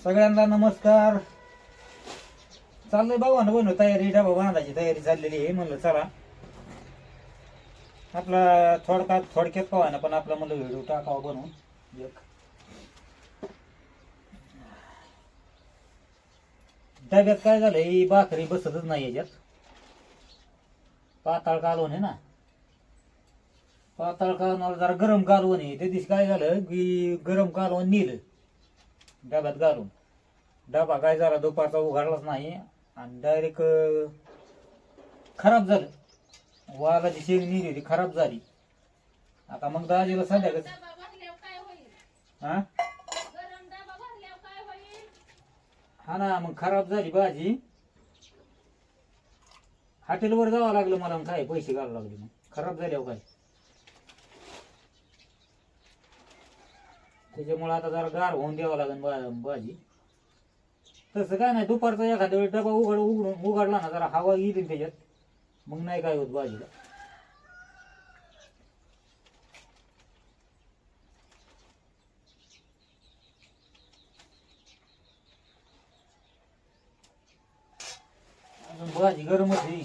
सगळ्यांना नमस्कार. चाललंय बाबा बनव तयारी डबा बांधायची तयारी चाललेली आहे. म्हणलं चला. आपला थोडका थोडक्यात पाहा ना पण आपला म्हणलं व्हिडिओ टाकावा बनवून. एक. डब्यात काय झालं ही भाकरी बसतच नाही याच्यात. पाताळ कालवण आहे ना. पाताळ कालवणाला जरा गरम कालवण आहे. त्या दिवशी काय झालं की गरम कालवण नेलं. डब्यात घालून. डबा काय झाला दुपारचा उघडलाच नाही आणि डायरेक्ट खराब झालं. वालाची शेंग नेली होती खराब झाली. आता मग दाजीला संध्याकाळ डबा भरल्यावर काय होईल? हा? गरम डबा भरल्यावर काय होईल? हा ना मग खराब झाली भाजी. हॉटेलवर जावं लागलं मला काय पैसे घालावं लागले मग. खराब झाल्यावर काय? त्याच्यामुळे आता जरा गार होऊन द्यावं लागेल बा- भाजी. तसं काय नाही दुपारचा एखाद्या वेळी डबा उघड उघडून उघडला ना जरा हवा येईल त्याच्यात. मग नाही काय होत भाजीला अजून भाजी गरमच आहे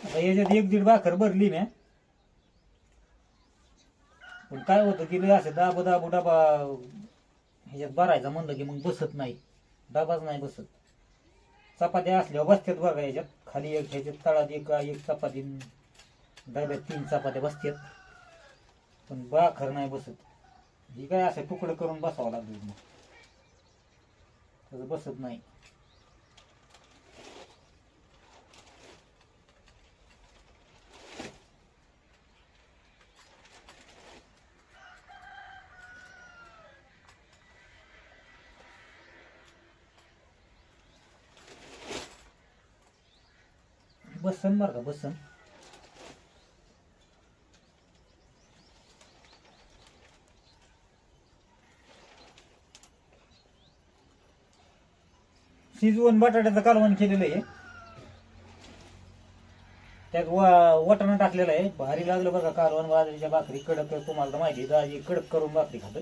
आता याच्यात एक दीड भाकर भरली म्या पण काय होतं की असं दाबो दाबो डबा ह्याच्यात भरायचा म्हणलं की मग बसत नाही. डबाच नाही बसत. चपात्या असल्यावर बसतात बघा याच्यात. खाली एक ह्याच्यात तळात एक एक चपाती डब्यात तीन चपात्या बसतात पण भाकर नाही बसत. ही काय असं तुकडं करून बसावं लागलं मग. तसं बसत नाही. बसन बरं का बसन? शिजवून बटाट्याचं कालवण केलेलं आहे. त्यात वा वटाणं टाकलेलं आहे. भारी लागलं बघा कालवण बाजरीच्या भाकरी कडक तुम्हाला तर माहिती दाजी कडक करून भाकरी खात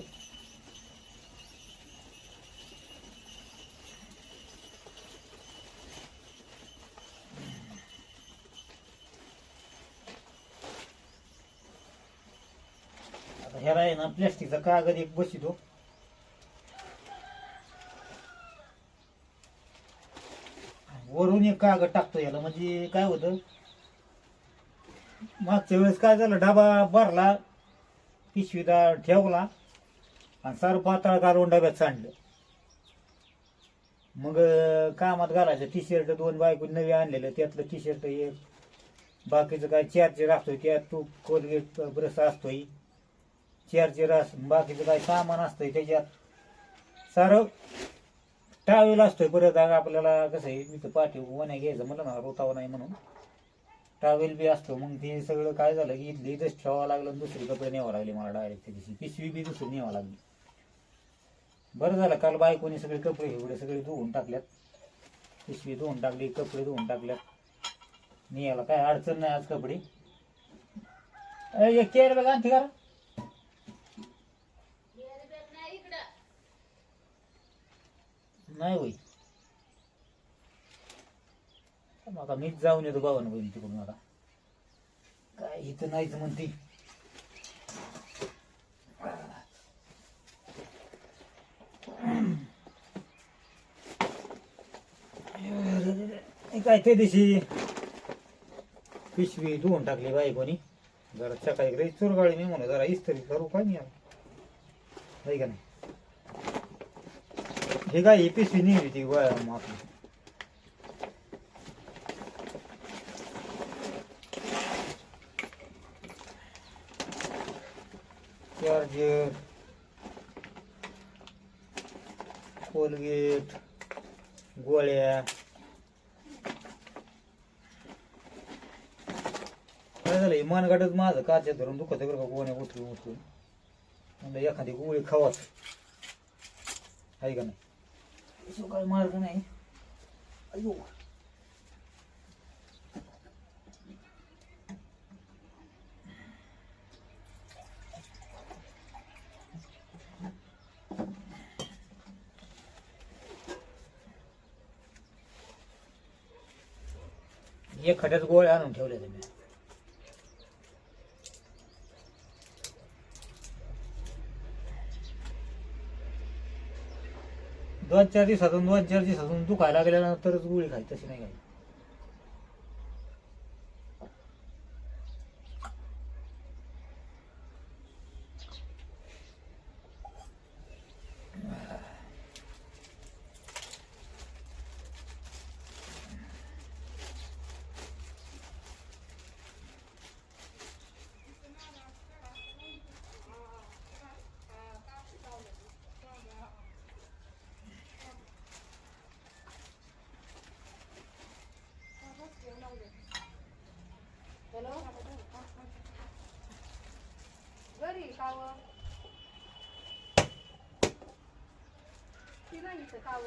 आता ह्याला आहे ना प्लॅस्टिकचा कागद एक बसितो वरून एक कागद टाकतो याला म्हणजे काय होतं? मागच्या वेळेस काय झालं डबा भरला पिशवीला ठेवला आणि सारं पातळ काढून डब्यात सांडलं. मग कामात घालायचं टी शर्ट दोन बायको नवी आणलेलं त्यातलं टी शर्ट एक बाकीचं काय चार्जर असतोय त्यात तू कोलगेट ब्रश असतोय. चार्जर असं बाकीचं काही सामान असतंय त्याच्यात. सारं टावेल असतोय परत आपल्याला कसं आहे मी तर पाठी वण्या घ्यायचं म्हणलं ना रोतावं नाही म्हणून. टावेल बी असतो मग ते सगळं काय झालं की इथली इथंच ठेवावं लागलं आणि दुसरी कपडे न्यावं लागले मला डायरेक्ट त्या दिवशी पिशवी बी दुसरी न्यावं लागली. बरं झालं काल बायकोनी सगळे कपडे एवढे सगळे धुवून टाकल्यात. पिशवी धुवून टाकली कपडे धुवून टाकल्यात. न्यायला काय अडचण नाही आज कपडे. एक चेअर बघा आणखी करा येर बेर नाही इकडं नाही होई. आता मीच जाऊन येतो बाबांना बहिणी तिकडून आता. काय इथं नाहीच म्हणती. काय ते दिवशी पिशवी धुवून टाकली बाई कोणी? जरा सकाळी रे चुरगाळी मी म्हणून जरा इस्त्री करू काय नाही का नाही? हे काय ही पिशवी निघली ती वया आपली चार्जर कोलगेट गोळ्या काय झालं मनगटच माझं काच्या धरून दुखत बरं का गोण्या उठून उठून एखादी गोळी खावाच आहे का नाही सकाळी मारलं नाही अयो एक खड्यात गोळे आणून ठेवले तुम्ही दोन चार दिवसातून दोन चार दिवसातून दुखायला लागल्यानंतरच गोळी खायची तशी नाही खायची. काव ती नाही इथं काव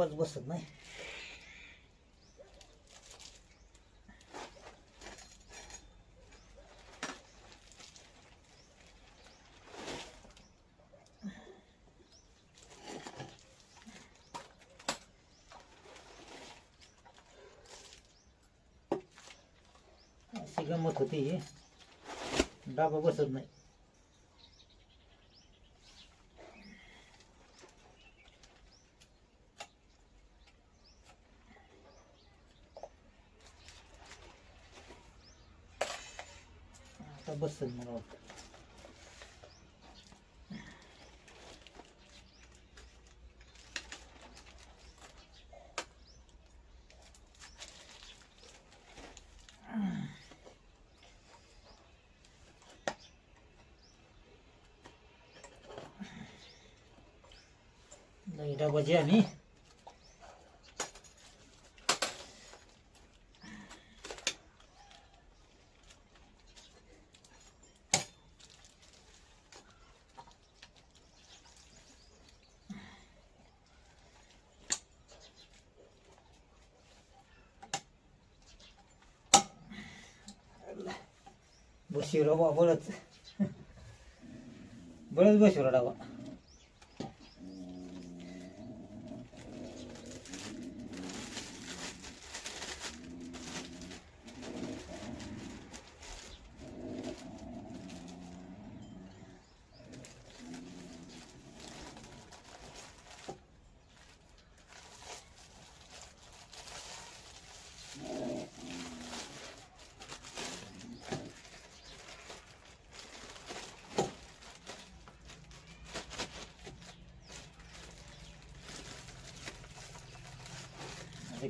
डबाच बसत नाही अशी गंमत होती ही. डाबा बसत नाही आता बसत मला वाटतं लई डबाची बशिरो बा बळच बळच बशिरो डाबा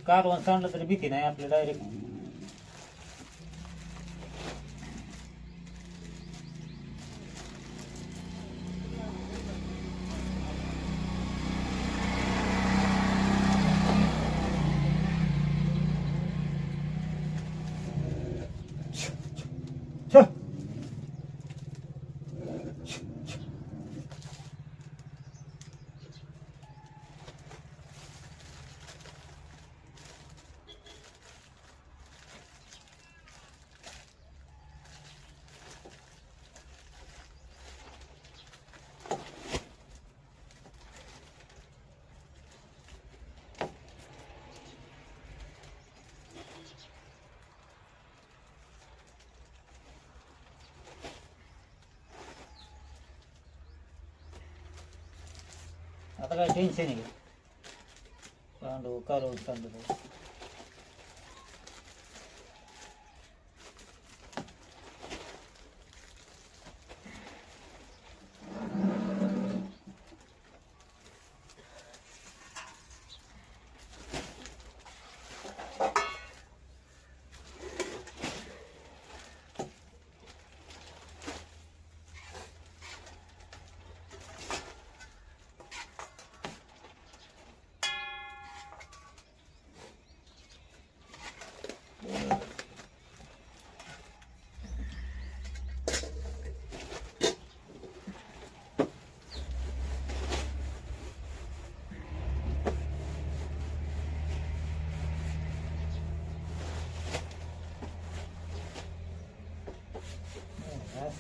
कार कारवण सांडलं तरी भीती नाही आपल्या डायरेक्ट आता काय टेन्शन आहे कांदो कारवण कांदो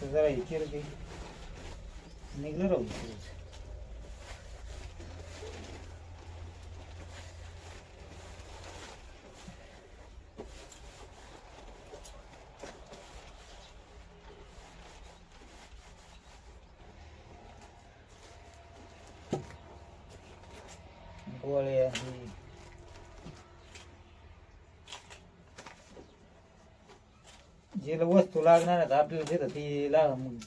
असं जरा हे केलं की निघलं राहू दे. गोळ्या हे. जिला वस्तू लागणार आहेत आपल्याला तिथं ती लाग मग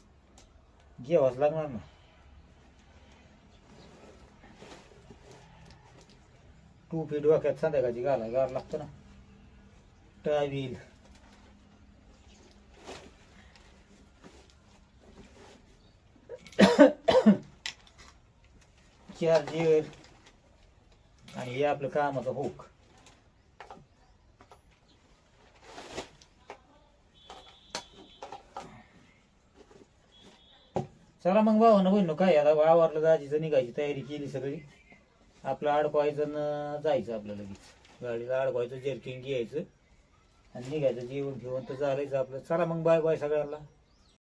घ्यावाच लागणार ना. टोपी डोक्यात संध्याकाळची घाला गार लागतं ना. टावील. चार्जर. आणि हे आपलं कामाचं होक चला मग भाऊ ना काय आता वावरला जायची निघायची तयारी केली सगळी. आपलं अडकवायचं न जायचं आपलं लगेच. गाडीला अडकवायचं जर्किंग घ्यायचं. आणि निघायचं जेवण घेऊन तर चालायचं आपलं. चला मग बाय बाय सगळ्यांना.